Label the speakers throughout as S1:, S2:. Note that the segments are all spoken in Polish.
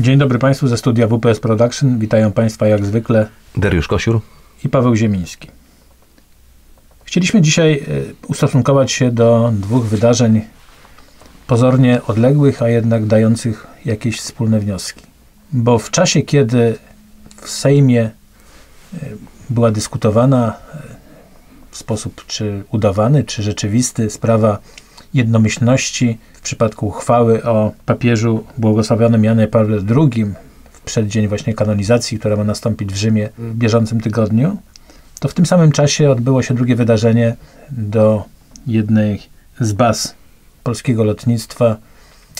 S1: Dzień dobry Państwu ze studia WPS Production. Witają Państwa jak zwykle
S2: Dariusz Kosiur
S1: i Paweł Ziemiński. Chcieliśmy dzisiaj e, ustosunkować się do dwóch wydarzeń pozornie odległych, a jednak dających jakieś wspólne wnioski. Bo w czasie, kiedy w Sejmie e, była dyskutowana e, w sposób czy udawany, czy rzeczywisty sprawa jednomyślności w przypadku uchwały o papieżu błogosławionym Janie Pawle II w przeddzień właśnie kanonizacji, która ma nastąpić w Rzymie w bieżącym tygodniu, to w tym samym czasie odbyło się drugie wydarzenie do jednej z baz polskiego lotnictwa.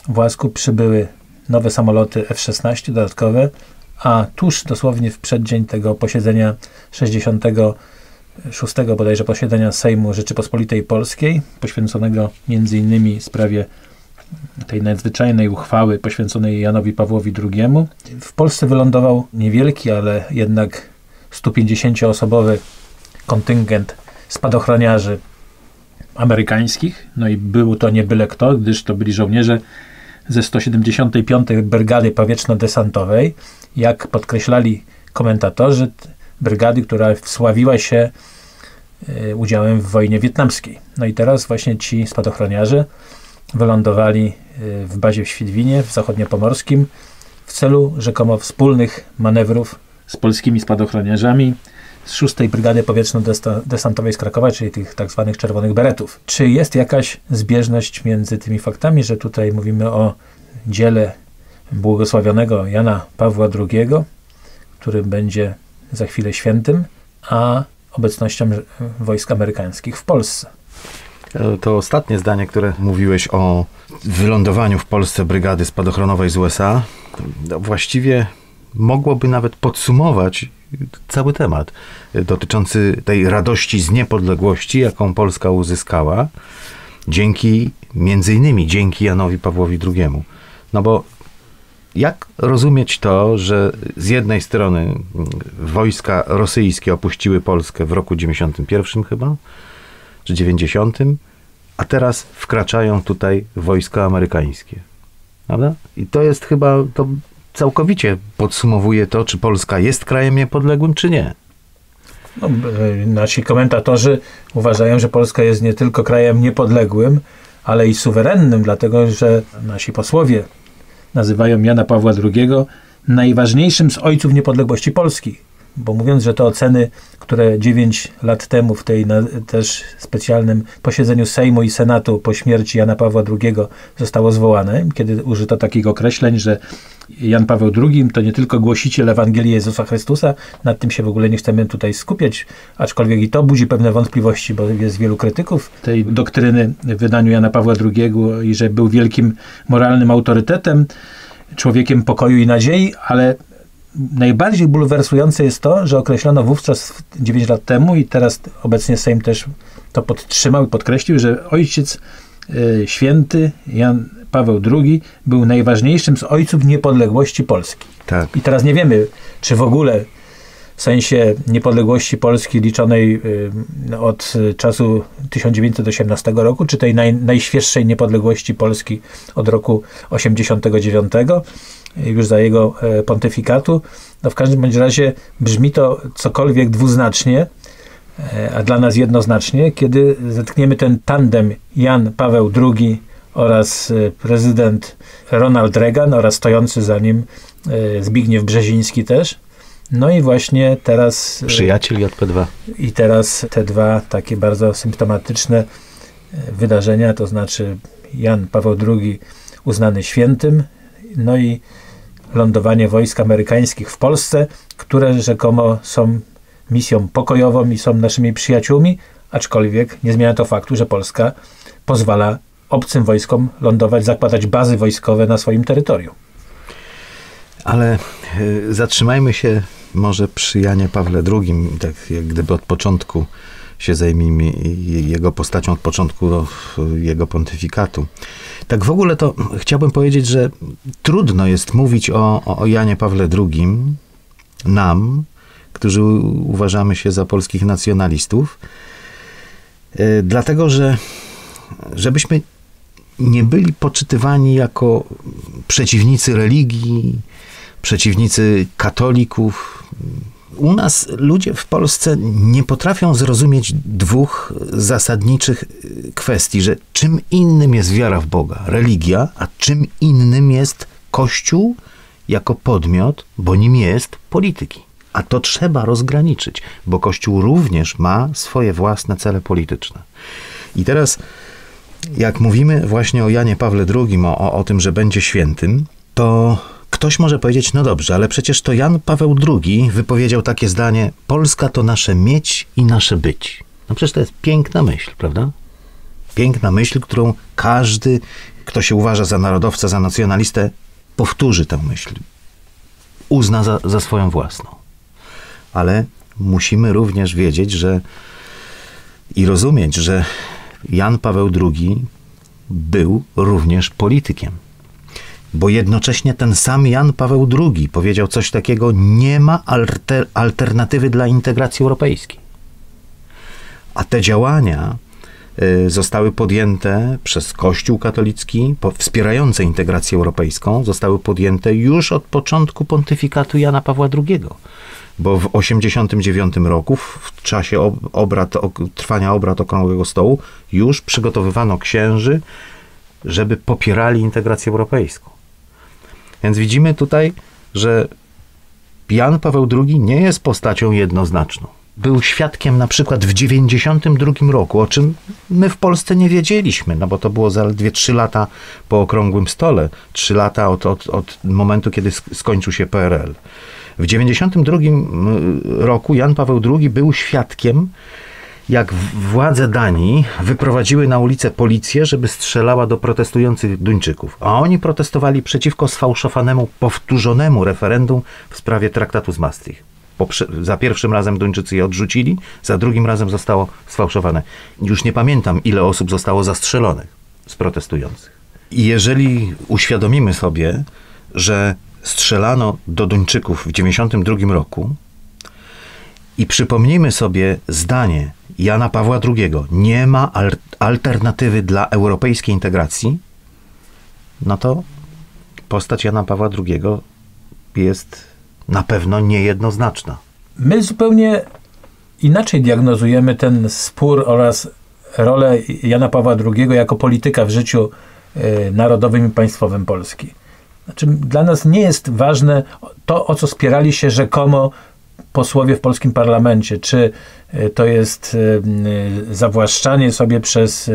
S1: W Łasku przybyły nowe samoloty F-16 dodatkowe, a tuż dosłownie w przeddzień tego posiedzenia 66 bodajże posiedzenia Sejmu Rzeczypospolitej Polskiej, poświęconego innymi sprawie tej nadzwyczajnej uchwały poświęconej Janowi Pawłowi II. W Polsce wylądował niewielki, ale jednak 150-osobowy kontyngent spadochroniarzy amerykańskich. No i był to nie byle kto, gdyż to byli żołnierze ze 175. Brygady Powietrzno-Desantowej. Jak podkreślali komentatorzy, brygady, która wsławiła się e, udziałem w wojnie wietnamskiej. No i teraz właśnie ci spadochroniarze wylądowali e, w bazie w Świdwinie, w zachodniopomorskim, w celu rzekomo wspólnych manewrów z polskimi spadochroniarzami z 6 Brygady Powietrzno-Desantowej z Krakowa, czyli tych tak zwanych czerwonych beretów. Czy jest jakaś zbieżność między tymi faktami, że tutaj mówimy o dziele błogosławionego Jana Pawła II, który będzie za chwilę świętym, a obecnością wojsk amerykańskich w Polsce?
S2: To ostatnie zdanie, które mówiłeś o wylądowaniu w Polsce brygady spadochronowej z USA, właściwie mogłoby nawet podsumować cały temat dotyczący tej radości z niepodległości, jaką Polska uzyskała dzięki, między innymi dzięki Janowi Pawłowi II. No bo jak rozumieć to, że z jednej strony wojska rosyjskie opuściły Polskę w roku 91 chyba, czy 90, a teraz wkraczają tutaj wojska amerykańskie. Prawda? I to jest chyba, to całkowicie podsumowuje to, czy Polska jest krajem niepodległym, czy nie.
S1: No, e, nasi komentatorzy uważają, że Polska jest nie tylko krajem niepodległym, ale i suwerennym, dlatego że nasi posłowie nazywają Jana Pawła II najważniejszym z ojców niepodległości Polski bo mówiąc, że te oceny, które 9 lat temu w tej na, też specjalnym posiedzeniu Sejmu i Senatu po śmierci Jana Pawła II zostało zwołane, kiedy użyto takich określeń, że Jan Paweł II to nie tylko głosiciel Ewangelii Jezusa Chrystusa, nad tym się w ogóle nie chcemy tutaj skupiać, aczkolwiek i to budzi pewne wątpliwości, bo jest wielu krytyków tej doktryny w wydaniu Jana Pawła II i że był wielkim moralnym autorytetem, człowiekiem pokoju i nadziei, ale najbardziej bulwersujące jest to, że określono wówczas 9 lat temu i teraz obecnie Sejm też to podtrzymał i podkreślił, że ojciec y, święty Jan Paweł II był najważniejszym z ojców niepodległości Polski.
S2: Tak.
S1: I teraz nie wiemy, czy w ogóle sensie niepodległości Polski liczonej y, od czasu 1918 roku, czy tej naj, najświeższej niepodległości Polski od roku 89, już za jego e, pontyfikatu. No w każdym bądź razie brzmi to cokolwiek dwuznacznie, e, a dla nas jednoznacznie, kiedy zetkniemy ten tandem Jan Paweł II oraz e, prezydent Ronald Reagan oraz stojący za nim Zbigniew Brzeziński też. No i właśnie teraz.
S2: Przyjaciel JP2.
S1: I teraz te dwa takie bardzo symptomatyczne wydarzenia, to znaczy Jan Paweł II uznany świętym, no i lądowanie wojsk amerykańskich w Polsce, które rzekomo są misją pokojową i są naszymi przyjaciółmi, aczkolwiek nie zmienia to faktu, że Polska pozwala obcym wojskom lądować, zakładać bazy wojskowe na swoim terytorium.
S2: Ale y, zatrzymajmy się może przy Janie Pawle II, tak jak gdyby od początku się zajmijmy jego postacią od początku jego pontyfikatu. Tak w ogóle to chciałbym powiedzieć, że trudno jest mówić o, o Janie Pawle II nam, którzy uważamy się za polskich nacjonalistów, e, dlatego że żebyśmy nie byli poczytywani jako przeciwnicy religii, przeciwnicy katolików. U nas ludzie w Polsce nie potrafią zrozumieć dwóch zasadniczych kwestii, że czym innym jest wiara w Boga, religia, a czym innym jest Kościół jako podmiot, bo nim jest polityki. A to trzeba rozgraniczyć, bo Kościół również ma swoje własne cele polityczne. I teraz, jak mówimy właśnie o Janie Pawle II, o, o tym, że będzie świętym, to ktoś może powiedzieć, no dobrze, ale przecież to Jan Paweł II wypowiedział takie zdanie: Polska to nasze mieć i nasze być. No przecież to jest piękna myśl, prawda? Piękna myśl, którą każdy, kto się uważa za narodowca, za nacjonalistę, powtórzy tę myśl. Uzna za, za swoją własną. Ale musimy również wiedzieć, że i rozumieć, że Jan Paweł II był również politykiem. Bo jednocześnie ten sam Jan Paweł II powiedział coś takiego: Nie ma alter, alternatywy dla integracji europejskiej. A te działania y, zostały podjęte przez Kościół katolicki, wspierające integrację europejską, zostały podjęte już od początku pontyfikatu Jana Pawła II bo w 89 roku, w czasie obrad, trwania obrad Okrągłego Stołu, już przygotowywano księży, żeby popierali integrację europejską. Więc widzimy tutaj, że Jan Paweł II nie jest postacią jednoznaczną. Był świadkiem na przykład w 92 roku, o czym my w Polsce nie wiedzieliśmy, no bo to było zaledwie 3 lata po Okrągłym Stole, 3 lata od, od, od momentu, kiedy skończył się PRL. W 1992 roku Jan Paweł II był świadkiem, jak władze Danii wyprowadziły na ulicę policję, żeby strzelała do protestujących Duńczyków. A oni protestowali przeciwko sfałszowanemu, powtórzonemu referendum w sprawie traktatu z Maastricht. za pierwszym razem Duńczycy je odrzucili, za drugim razem zostało sfałszowane. Już nie pamiętam, ile osób zostało zastrzelonych z protestujących. I jeżeli uświadomimy sobie, że strzelano do Duńczyków w 1992 roku i przypomnijmy sobie zdanie Jana Pawła II, nie ma alternatywy dla europejskiej integracji, no to postać Jana Pawła II jest na pewno niejednoznaczna.
S1: My zupełnie inaczej diagnozujemy ten spór oraz rolę Jana Pawła II jako polityka w życiu e, narodowym i państwowym Polski. Znaczy, dla nas nie jest ważne to, o co spierali się rzekomo posłowie w polskim parlamencie, czy e, to jest e, zawłaszczanie sobie przez e,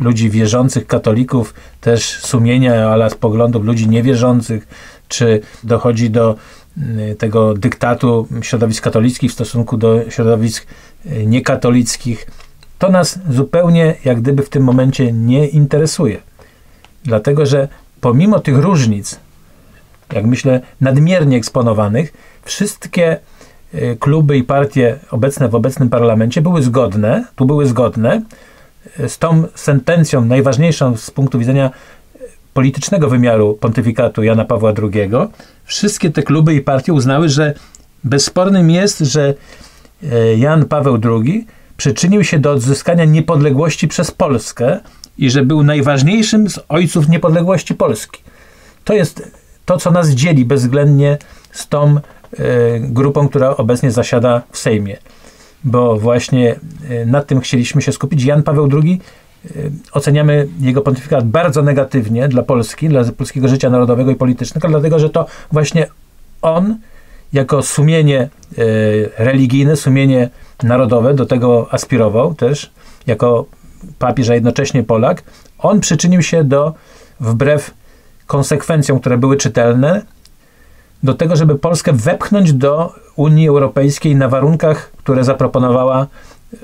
S1: ludzi wierzących, katolików, też sumienia, ale z poglądów ludzi niewierzących, czy dochodzi do tego dyktatu środowisk katolickich w stosunku do środowisk niekatolickich. To nas zupełnie jak gdyby w tym momencie nie interesuje. Dlatego, że pomimo tych różnic jak myślę, nadmiernie eksponowanych, wszystkie kluby i partie obecne w obecnym parlamencie były zgodne, tu były zgodne y, z tą sentencją najważniejszą z punktu widzenia y, politycznego wymiaru pontyfikatu Jana Pawła II. Wszystkie te kluby i partie uznały, że bezspornym jest, że Jan Paweł II przyczynił się do odzyskania niepodległości przez Polskę i że był najważniejszym z ojców niepodległości Polski. To jest to, co nas dzieli bezwzględnie z tą y, grupą, która obecnie zasiada w Sejmie. Bo właśnie y, nad tym chcieliśmy się skupić. Jan Paweł II y, oceniamy jego pontyfikat bardzo negatywnie dla Polski, dla polskiego życia narodowego i politycznego, dlatego że to właśnie on jako sumienie religijne, sumienie narodowe, do tego aspirował też, jako papież, a jednocześnie Polak, on przyczynił się do, wbrew konsekwencjom, które były czytelne, do tego, żeby Polskę wepchnąć do Unii Europejskiej na warunkach, które zaproponowała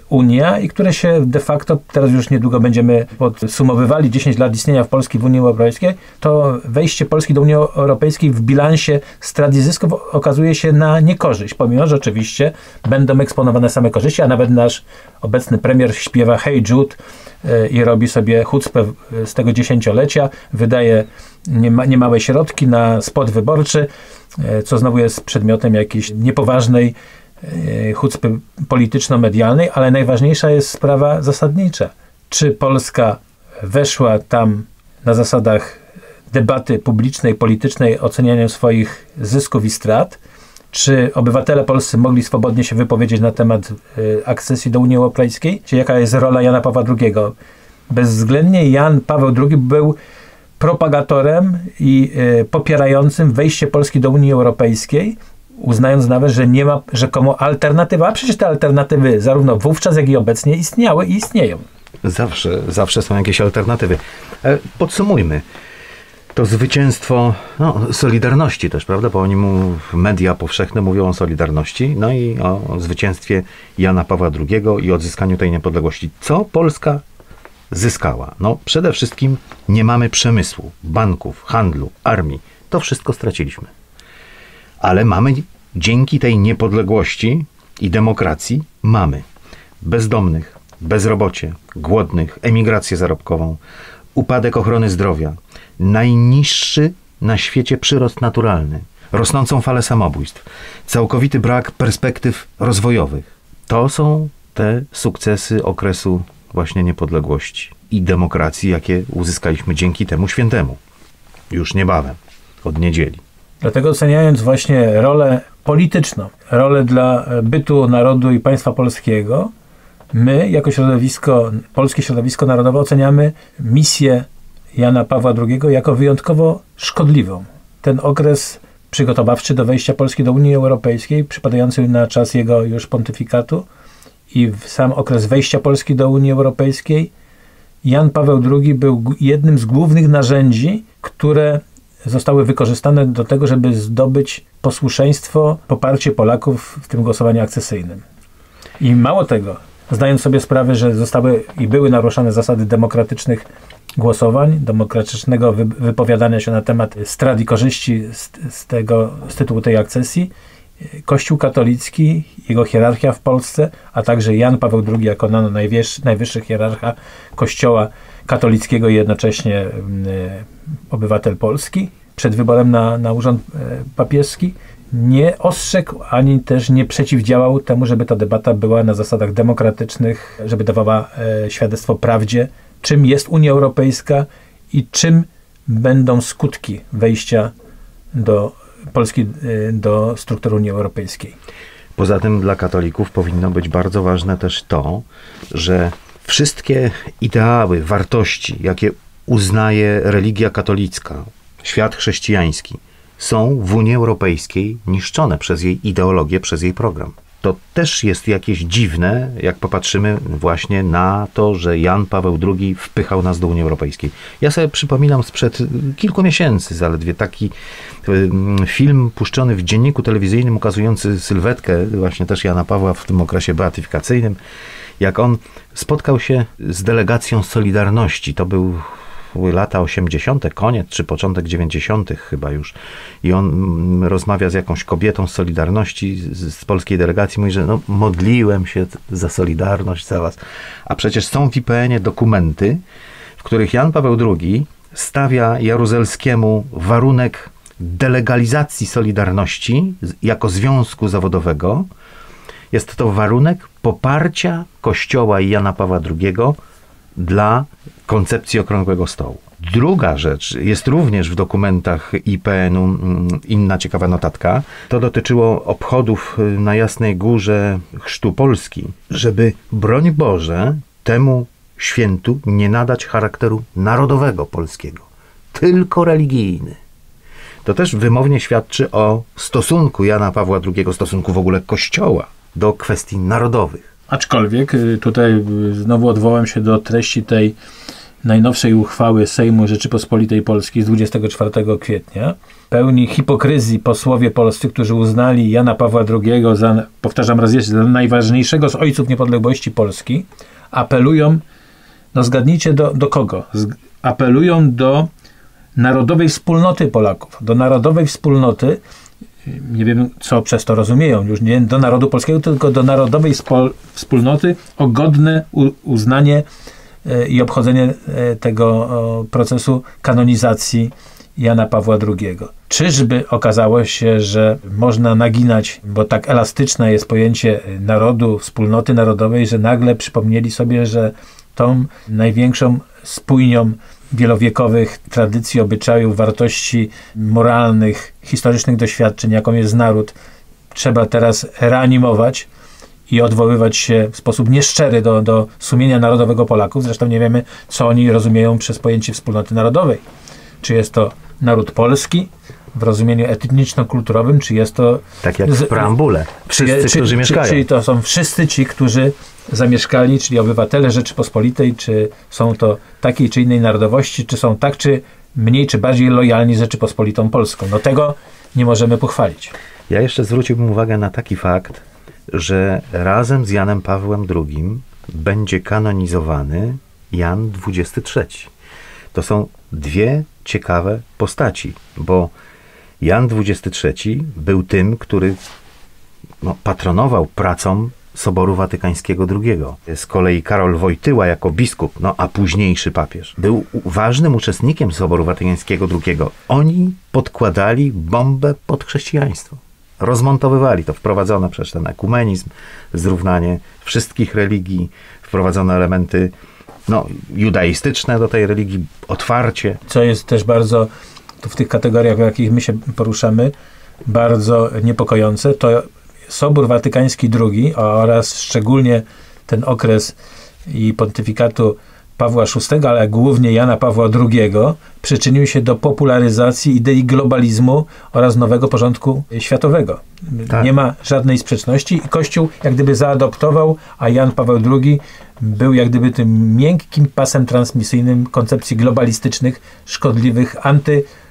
S1: Unia i które się de facto, teraz już niedługo będziemy podsumowywali. 10 lat istnienia w Polski w Unii Europejskiej, to wejście Polski do Unii Europejskiej w bilansie strat i zysków okazuje się na niekorzyść, pomimo, że oczywiście będą eksponowane same korzyści, a nawet nasz obecny premier śpiewa Hey Jude e, i robi sobie chucpę z tego dziesięciolecia, wydaje niema, niemałe środki na spot wyborczy, e, co znowu jest przedmiotem jakiejś niepoważnej e, chucpy polityczno-medialnej, ale najważniejsza jest sprawa zasadnicza. Czy Polska weszła tam na zasadach debaty publicznej, politycznej, oceniania swoich zysków i strat, czy obywatele polscy mogli swobodnie się wypowiedzieć na temat y, akcesji do Unii Europejskiej, czy jaka jest rola Jana Pawła II. Bezwzględnie Jan Paweł II był propagatorem i y, popierającym wejście Polski do Unii Europejskiej, uznając nawet, że nie ma rzekomo alternatywy, a przecież te alternatywy zarówno wówczas, jak i obecnie istniały i istnieją.
S2: Zawsze, zawsze są jakieś alternatywy. E, podsumujmy. To zwycięstwo no, Solidarności też, prawda? Bo oni mu, media powszechne mówią o Solidarności, no i o zwycięstwie Jana Pawła II i odzyskaniu tej niepodległości. Co Polska zyskała? No przede wszystkim nie mamy przemysłu, banków, handlu, armii. To wszystko straciliśmy. Ale mamy dzięki tej niepodległości i demokracji mamy bezdomnych, bezrobocie, głodnych, emigrację zarobkową, upadek ochrony zdrowia, najniższy na świecie przyrost naturalny, rosnącą falę samobójstw, całkowity brak perspektyw rozwojowych. To są te sukcesy okresu właśnie niepodległości i demokracji, jakie uzyskaliśmy dzięki temu świętemu. Już niebawem, od niedzieli.
S1: Dlatego oceniając właśnie rolę polityczną, rolę dla bytu narodu i państwa polskiego, my jako środowisko, polskie środowisko narodowe oceniamy misję Jana Pawła II jako wyjątkowo szkodliwą. Ten okres przygotowawczy do wejścia Polski do Unii Europejskiej, przypadający na czas jego już pontyfikatu i sam okres wejścia Polski do Unii Europejskiej, Jan Paweł II był jednym z głównych narzędzi, które zostały wykorzystane do tego, żeby zdobyć posłuszeństwo, poparcie Polaków w tym głosowaniu akcesyjnym. I mało tego, zdając sobie sprawę, że zostały i były naruszane zasady demokratycznych głosowań, demokratycznego wypowiadania się na temat strat i korzyści z, z, tego, z tytułu tej akcesji, Kościół katolicki, jego hierarchia w Polsce, a także Jan Paweł II jako najwyższy, najwyższy hierarcha Kościoła katolickiego i jednocześnie y, obywatel Polski przed wyborem na, na urząd y, papieski, nie ostrzegł ani też nie przeciwdziałał temu, żeby ta debata była na zasadach demokratycznych, żeby dawała y, świadectwo prawdzie czym jest Unia Europejska i czym będą skutki wejścia do Polski do struktur Unii Europejskiej.
S2: Poza tym dla katolików powinno być bardzo ważne też to, że wszystkie ideały, wartości, jakie uznaje religia katolicka, świat chrześcijański, są w Unii Europejskiej niszczone przez jej ideologię, przez jej program to też jest jakieś dziwne, jak popatrzymy właśnie na to, że Jan Paweł II wpychał nas do Unii Europejskiej. Ja sobie przypominam sprzed kilku miesięcy zaledwie taki film puszczony w dzienniku telewizyjnym ukazujący sylwetkę właśnie też Jana Pawła w tym okresie beatyfikacyjnym, jak on spotkał się z delegacją Solidarności. To był były lata 80., koniec czy początek 90. chyba już. I on rozmawia z jakąś kobietą z Solidarności, z, z polskiej delegacji, mówi, że no, modliłem się za Solidarność za was. A przecież są w IPN-ie dokumenty, w których Jan Paweł II stawia Jaruzelskiemu warunek delegalizacji Solidarności jako związku zawodowego. Jest to warunek poparcia Kościoła i Jana Pawła II dla koncepcji okrągłego stołu. Druga rzecz jest również w dokumentach IPN-u mm, inna ciekawa notatka. To dotyczyło obchodów y, na Jasnej Górze Chrztu Polski, żeby broń Boże temu świętu nie nadać charakteru narodowego polskiego, tylko religijny. To też wymownie świadczy o stosunku Jana Pawła II, stosunku w ogóle Kościoła do kwestii narodowych.
S1: Aczkolwiek y, tutaj y, znowu odwołam się do treści tej najnowszej uchwały Sejmu Rzeczypospolitej Polskiej z 24 kwietnia. Pełni hipokryzji posłowie polscy, którzy uznali Jana Pawła II za, powtarzam raz jeszcze, za najważniejszego z ojców niepodległości Polski, apelują, no zgadnijcie do, do kogo? Apelują do narodowej wspólnoty Polaków, do narodowej wspólnoty, nie wiem, co przez to rozumieją, już nie do narodu polskiego, tylko do narodowej wspólnoty o godne uznanie e, i obchodzenie e, tego procesu kanonizacji Jana Pawła II. Czyżby okazało się, że można naginać, bo tak elastyczne jest pojęcie narodu, wspólnoty narodowej, że nagle przypomnieli sobie, że tą największą spójnią wielowiekowych tradycji, obyczajów, wartości moralnych, historycznych doświadczeń, jaką jest naród, trzeba teraz reanimować i odwoływać się w sposób nieszczery do, do sumienia narodowego Polaków. Zresztą nie wiemy, co oni rozumieją przez pojęcie wspólnoty narodowej. Czy jest to naród polski w rozumieniu etniczno-kulturowym, czy jest to...
S2: Tak jak w preambule. Wszyscy,
S1: czy,
S2: którzy
S1: czy,
S2: mieszkają.
S1: Czyli to są wszyscy ci, którzy zamieszkali, czyli obywatele Rzeczypospolitej, czy są to takiej czy innej narodowości, czy są tak, czy mniej, czy bardziej lojalni Rzeczypospolitą Polską. No tego nie możemy pochwalić.
S2: Ja jeszcze zwróciłbym uwagę na taki fakt, że razem z Janem Pawłem II będzie kanonizowany Jan XXIII. To są dwie ciekawe postaci, bo Jan XXIII był tym, który no, patronował pracą Soboru Watykańskiego II. Z kolei Karol Wojtyła jako biskup, no a późniejszy papież, był ważnym uczestnikiem Soboru Watykańskiego II. Oni podkładali bombę pod chrześcijaństwo. Rozmontowywali to, wprowadzono przecież ten ekumenizm, zrównanie wszystkich religii, wprowadzono elementy no, judaistyczne do tej religii, otwarcie.
S1: Co jest też bardzo, to w tych kategoriach, w jakich my się poruszamy, bardzo niepokojące, to Sobór Watykański II oraz szczególnie ten okres i pontyfikatu Pawła VI, ale głównie Jana Pawła II, przyczynił się do popularyzacji idei globalizmu oraz nowego porządku światowego. Tak. Nie ma żadnej sprzeczności i Kościół jak gdyby zaadoptował, a Jan Paweł II był jak gdyby tym miękkim pasem transmisyjnym koncepcji globalistycznych, szkodliwych,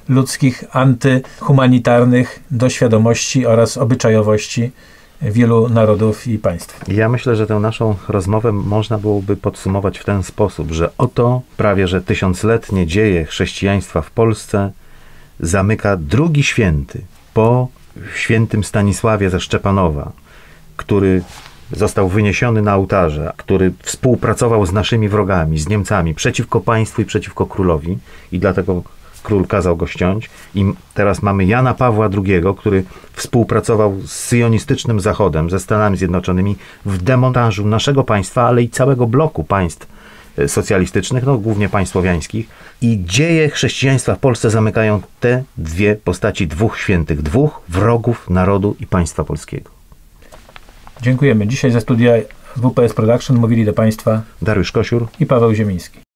S1: antyludzkich, antyhumanitarnych do świadomości oraz obyczajowości wielu narodów i państw.
S2: Ja myślę, że tę naszą rozmowę można byłoby podsumować w ten sposób, że oto prawie że tysiącletnie dzieje chrześcijaństwa w Polsce zamyka drugi święty po świętym Stanisławie ze Szczepanowa, który został wyniesiony na ołtarze, który współpracował z naszymi wrogami, z Niemcami, przeciwko państwu i przeciwko królowi i dlatego król kazał go ściąć. I teraz mamy Jana Pawła II, który współpracował z syjonistycznym Zachodem, ze Stanami Zjednoczonymi w demontażu naszego państwa, ale i całego bloku państw e, socjalistycznych, no głównie państw słowiańskich. I dzieje chrześcijaństwa w Polsce zamykają te dwie postaci dwóch świętych, dwóch wrogów narodu i państwa polskiego.
S1: Dziękujemy. Dzisiaj ze studia WPS Production mówili do Państwa
S2: Dariusz Kosiur
S1: i Paweł Ziemiński.